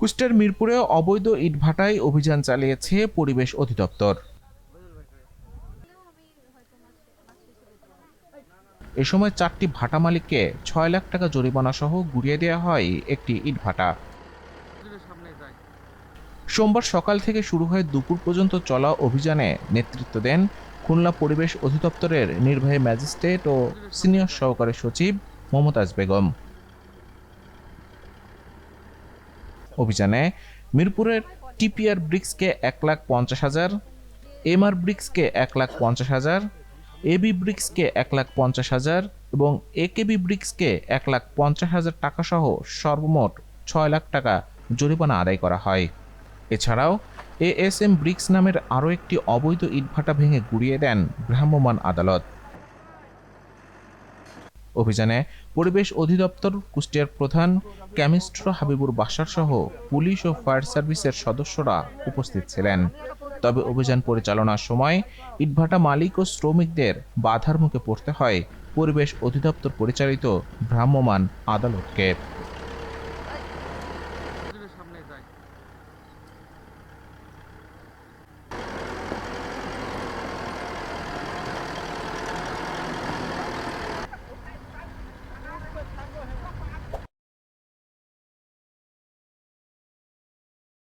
কুষ্টিয়ার মিরপুরে অবৈধ ইটভাটায় অভিযান চালিয়েছে পরিবেশ অধিদপ্তর। এ সময় চারটি ভাটা মালিককে ছয় লাখ টাকা জরিমানা সহ গুড়িয়ে দেওয়া হয় একটি ইটভাটা। সোমবার সকাল থেকে শুরু হয়ে দুপুর পর্যন্ত চলা অভিযানে নেতৃত্ব দেন খুলনা পরিবেশ অধিদপ্তরের নির্বাহী ম্যাজিস্ট্রেট ও সিনিয়র সহকারী সচিব মমতাজ বেগম। অভিযানে মিরপুরের টিপিআর ব্রিক্সকে এক লাখ পঞ্চাশ হাজার, এমআর ব্রিক্সকে এক লাখ পঞ্চাশ হাজার, এবি ব্রিক্সকে এক লাখ পঞ্চাশ হাজার এবং একেবি ব্রিক্সকে এক লাখ পঞ্চাশ হাজার টাকা সহ সর্বমোট ছয় লাখ টাকা জরিমানা আদায় করা হয়। এছাড়াও এএসএম ব্রিক্স নামের আরও একটি অবৈধ ইটভাটা ভেঙে গুড়িয়ে দেন ভ্রাম্যমাণ আদালত। অভিযানে পরিবেশ অধিদপ্তর, কুষ্টিয়ার প্রধান কেমিস্ট্র হাবিবুর বাসার সহ পুলিশ ও ফায়ার সার্ভিসের সদস্যরা উপস্থিত ছিলেন। তবে অভিযান পরিচালনার সময় ইটভাটা মালিক ও শ্রমিকদের বাধার মুখে পড়তে হয়। পরিবেশ অধিদপ্তর পরিচালিত ভ্রাম্যমাণ আদালতকে।